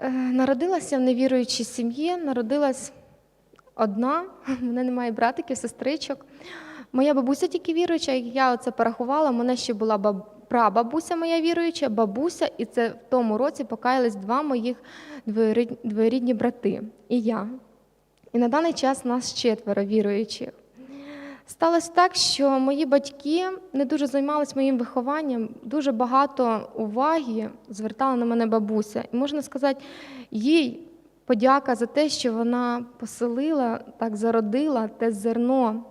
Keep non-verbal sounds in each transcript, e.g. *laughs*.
Е, Народилася в невіруючій сім'ї, народилась одна, *laughs* в мене немає братиків, сестричок. Моя бабуся тільки віруюча, як я оце порахувала, в мене ще була баб... прабабуся моя віруюча, бабуся, і це в тому році покаялись два моїх двоюрідні брати і я. І на даний час нас четверо віруючих. Сталося так, що мої батьки не дуже займалися моїм вихованням, дуже багато уваги звертала на мене бабуся. І можна сказати, їй подяка за те, що вона поселила, так зародила те зерно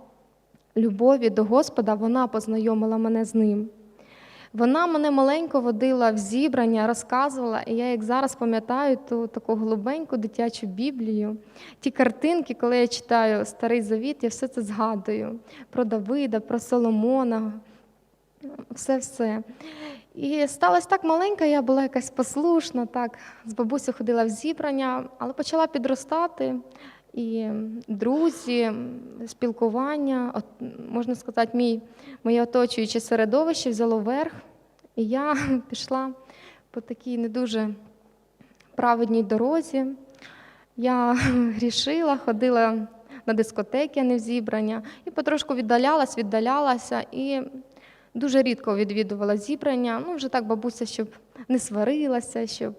любові до Господа, вона познайомила мене з ним. Вона мене маленько водила в зібрання, розказувала, і я, як зараз пам'ятаю, ту таку голубеньку дитячу Біблію, ті картинки, коли я читаю Старий Завіт, я все це згадую про Давида, про Соломона, все-все. І сталося так маленька, я була якась послушна, так, з бабусею ходила в зібрання, але почала підростати. І друзі, спілкування, от, можна сказати, мій, моє оточуюче середовище взяло верх, і я *laughs* пішла по такій не дуже праведній дорозі. Я *laughs* грішила, ходила на дискотеки, не в зібрання, і потрошку віддалялась, віддалялася, і дуже рідко відвідувала зібрання. Ну, вже так бабуся, щоб не сварилася, щоб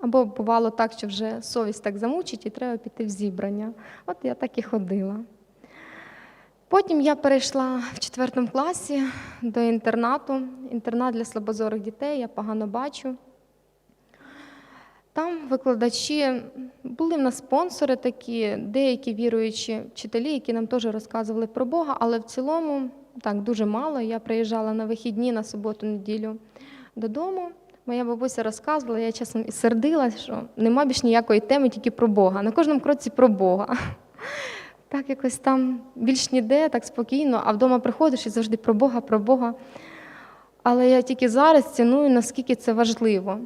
або бувало так, що вже совість так замучить і треба піти в зібрання. От я так і ходила. Потім я перейшла в четвертому класі до інтернату. Інтернат для слабозорих дітей, я погано бачу. Там викладачі були в нас спонсори такі, деякі віруючі вчителі, які нам теж розказували про Бога, але в цілому так дуже мало. Я приїжджала на вихідні на суботу-неділю додому. Моя бабуся розказувала, я часом і сердилась, що нема більш ніякої теми, тільки про Бога. На кожному кроці про Бога. *laughs* Так якось там більш ніде, так спокійно, а вдома приходиш і завжди про Бога, про Бога. Але я тільки зараз ціную, наскільки це важливо.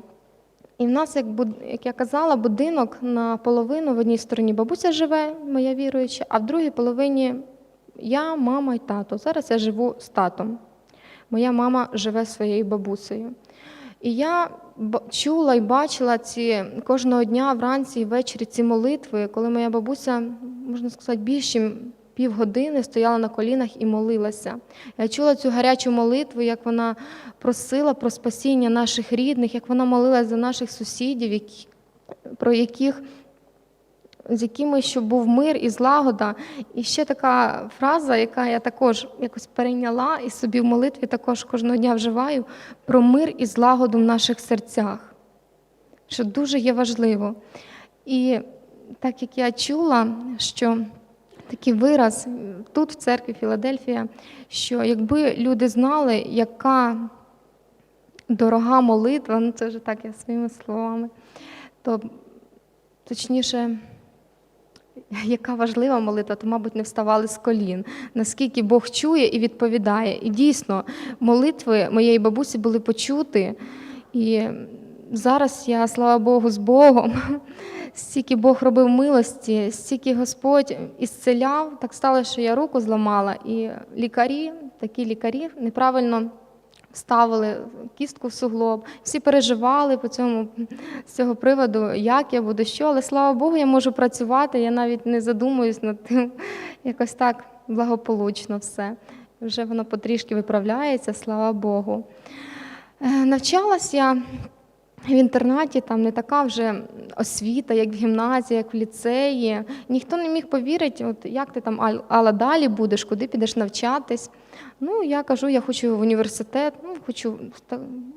І в нас, як, як я казала, будинок наполовину в одній стороні бабуся живе, моя віруюча, а в другій половині я, мама і тато. Зараз я живу з татом. Моя мама живе своєю бабусею. І я чула і бачила ці кожного дня вранці і ввечері ці молитви, коли моя бабуся, можна сказати, більше півгодини стояла на колінах і молилася. Я чула цю гарячу молитву, як вона просила про спасіння наших рідних, як вона молилася за наших сусідів, про яких з якими щоб був мир і злагода. І ще така фраза, яка я також якось перейняла і собі в молитві також кожного дня вживаю про мир і злагоду в наших серцях, що дуже є важливо. І так як я чула, що такий вираз тут, в церкві Філадельфія, що якби люди знали, яка дорога молитва, ну це вже так я своїми словами, то точніше, *laughs* яка важлива молитва, то, мабуть, не вставали з колін. Наскільки Бог чує і відповідає. І дійсно, молитви моєї бабусі були почути. І зараз я, слава Богу, з Богом. *laughs* Стільки Бог робив милості, стільки Господь ісцеляв, так сталося, що я руку зламала, і лікарі, такі лікарі, неправильно ставили кістку в суглоб. Всі переживали по цьому з цього приводу, як я буду, що, але слава Богу, я можу працювати. Я навіть не задумуюсь над тим, *laughs* якось так благополучно все. Вже воно потрішки виправляється, слава Богу. Е, Навчалась я в інтернаті, там не така вже освіта, як в гімназії, як в ліцеї. Ніхто не міг повірити, от як ти там Ал- Алла далі будеш, куди підеш навчатись. Ну, я кажу, я хочу в університет, ну, хочу,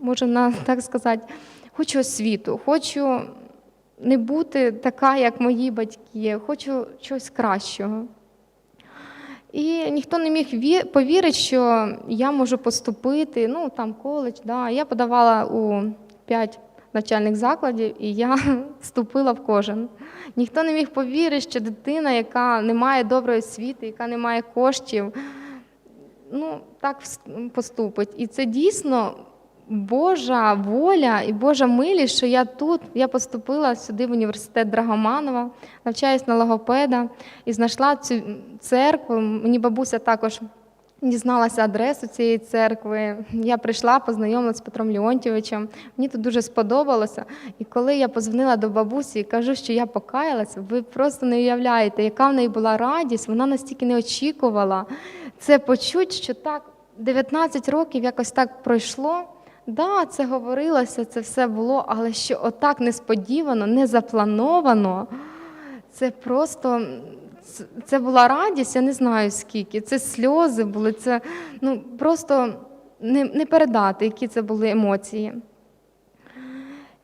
може, *laughs* так сказати, хочу освіту, хочу не бути така, як мої батьки, хочу чогось кращого. І ніхто не міг повірити, що я можу поступити, ну там коледж. Да. Я подавала у п'ять навчальних закладів, і я *laughs* вступила в кожен. Ніхто не міг повірити, що дитина, яка не має доброї освіти, яка не має коштів, ну так поступить. І це дійсно Божа воля і Божа милість, що я тут, я поступила сюди в університет Драгоманова, навчаюсь на логопеда і знайшла цю церкву. Мені бабуся також дізналася адресу цієї церкви. Я прийшла, познайомилася з Петром Леонтьовичем. Мені тут дуже сподобалося. І коли я позвонила до бабусі і кажу, що я покаялася, ви просто не уявляєте, яка в неї була радість. Вона настільки не очікувала це почуть, що так 19 років якось так пройшло. Да, це говорилося, це все було, але що отак несподівано, не заплановано. Це просто це- була радість, я не знаю скільки. Це сльози були, це ну, просто не, не передати, які це були емоції.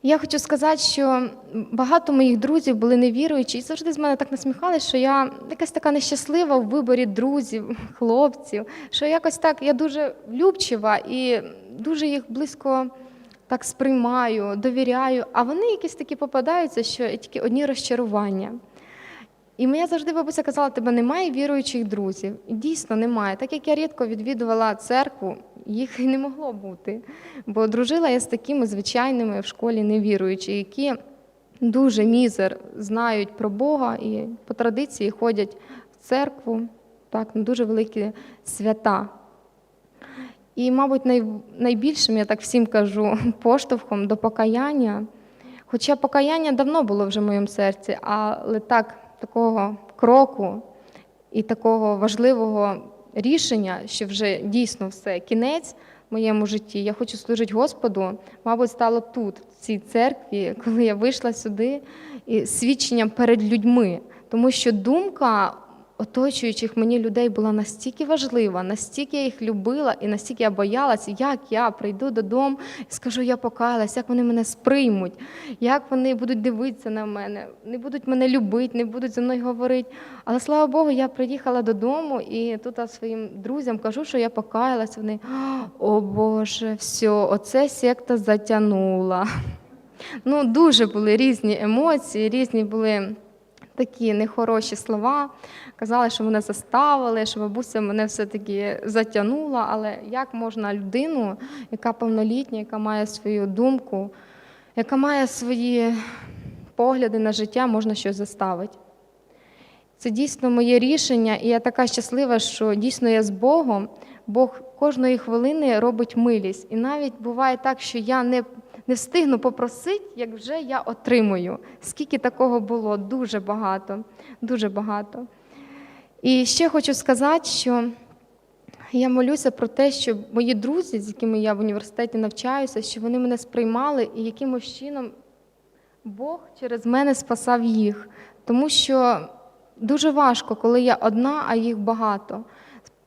Я хочу сказати, що багато моїх друзів були невіруючі, і завжди з мене так насміхалися, що я якась така нещаслива в виборі друзів, *laughs* хлопців, що якось так я дуже влюбчива і дуже їх близько так сприймаю, довіряю, а вони якісь такі попадаються, що тільки одні розчарування. І моя завжди бабуся казала, тебе немає віруючих друзів. І дійсно немає. Так як я рідко відвідувала церкву, їх і не могло бути. Бо дружила я з такими звичайними в школі невіруючі, які дуже мізер знають про Бога і по традиції ходять в церкву, так, на дуже великі свята. І, мабуть, най, найбільшим, я так всім кажу, *laughs* поштовхом до покаяння. Хоча покаяння давно було вже в моєму серці, але так, такого кроку і такого важливого рішення, що вже дійсно все, кінець в моєму житті, я хочу служити Господу, мабуть, стало тут, в цій церкві, коли я вийшла сюди, і свідченням перед людьми. Тому що думка оточуючих мені людей була настільки важлива, настільки я їх любила і настільки я боялася, як я прийду додому і скажу, я покаялась, як вони мене сприймуть, як вони будуть дивитися на мене, не будуть мене любити, не будуть зі мною говорити. Але слава Богу, я приїхала додому і тут своїм друзям кажу, що я покаялась. Вони о Боже, все, оце секта затягнула. Ну, дуже були різні емоції, різні були такі нехороші слова. Казали, що мене заставили, що бабуся мене все-таки затягнула. Але як можна людину, яка повнолітня, яка має свою думку, яка має свої погляди на життя, можна щось заставити? Це дійсно моє рішення, і я така щаслива, що дійсно я з Богом. Бог кожної хвилини робить милість. І навіть буває так, що я не не встигну попросити, як вже я отримую. Скільки такого було? Дуже багато, дуже багато. І ще хочу сказати, що я молюся про те, щоб мої друзі, з якими я в університеті навчаюся, щоб вони мене сприймали і якимось чином Бог через мене спасав їх. Тому що дуже важко, коли я одна, а їх багато.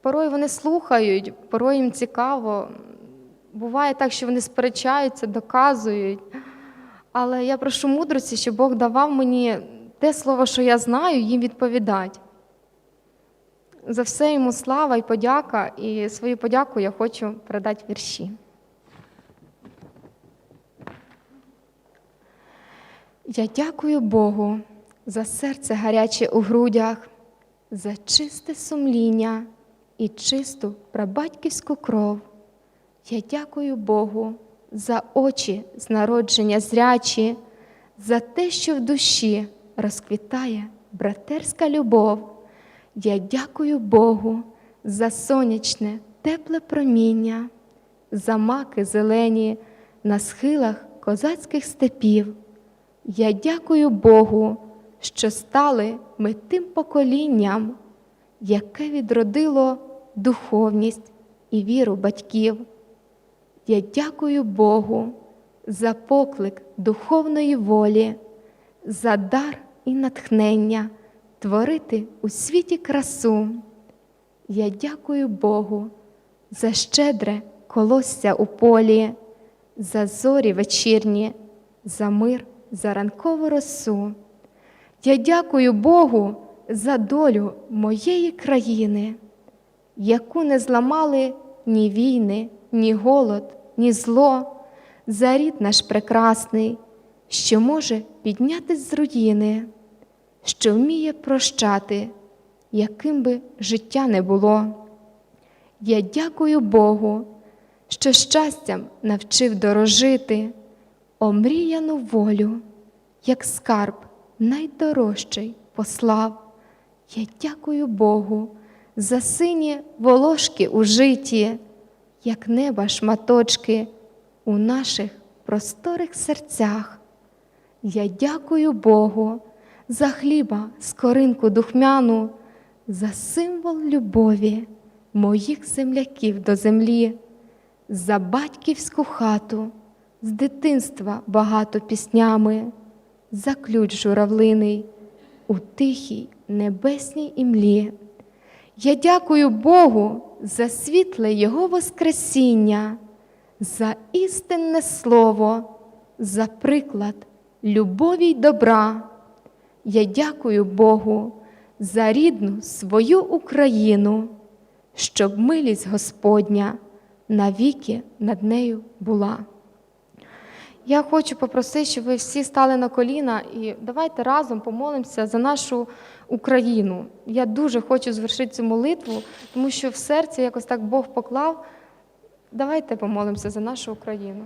Порой вони слухають, порой їм цікаво. Буває так, що вони сперечаються, доказують. Але я прошу мудрості, щоб Бог давав мені те слово, що я знаю, їм відповідати. За все йому слава і подяка, і свою подяку я хочу передати вірші. Я дякую Богу за серце гаряче у грудях, за чисте сумління і чисту прабатьківську кров. Я дякую Богу за очі з народження зрячі, за те, що в душі розквітає братерська любов. Я дякую Богу за сонячне, тепле проміння, за маки зелені на схилах козацьких степів. Я дякую Богу, що стали ми тим поколінням, яке відродило духовність і віру батьків. Я дякую Богу за поклик духовної волі, за дар і натхнення творити у світі красу. Я дякую Богу за щедре колосся у полі, за зорі вечірні, за мир, за ранкову росу. Я дякую Богу за долю моєї країни, яку не зламали ні війни, ні голод, ні зло, за рід наш прекрасний, що може піднятись з руїни, що вміє прощати, яким би життя не було. Я дякую Богу, що щастям навчив дорожити омріяну волю, як скарб найдорожчий послав. Я дякую Богу за сині волошки у житі, як неба шматочки у наших просторих серцях. Я дякую Богу за хліба, скоринку духмяну, за символ любові моїх земляків до землі, за батьківську хату, з дитинства багато піснями, за ключ журавлиний у тихій небесній імлі. Я дякую Богу за світле Його Воскресіння, за істинне слово, за приклад любові й добра. Я дякую Богу за рідну свою Україну, щоб милість Господня навіки над нею була. Я хочу попросити, щоб ви всі стали на коліна і давайте разом помолимося за нашу Україну. Я дуже хочу звершити цю молитву, тому що в серці якось так Бог поклав. Давайте помолимося за нашу Україну.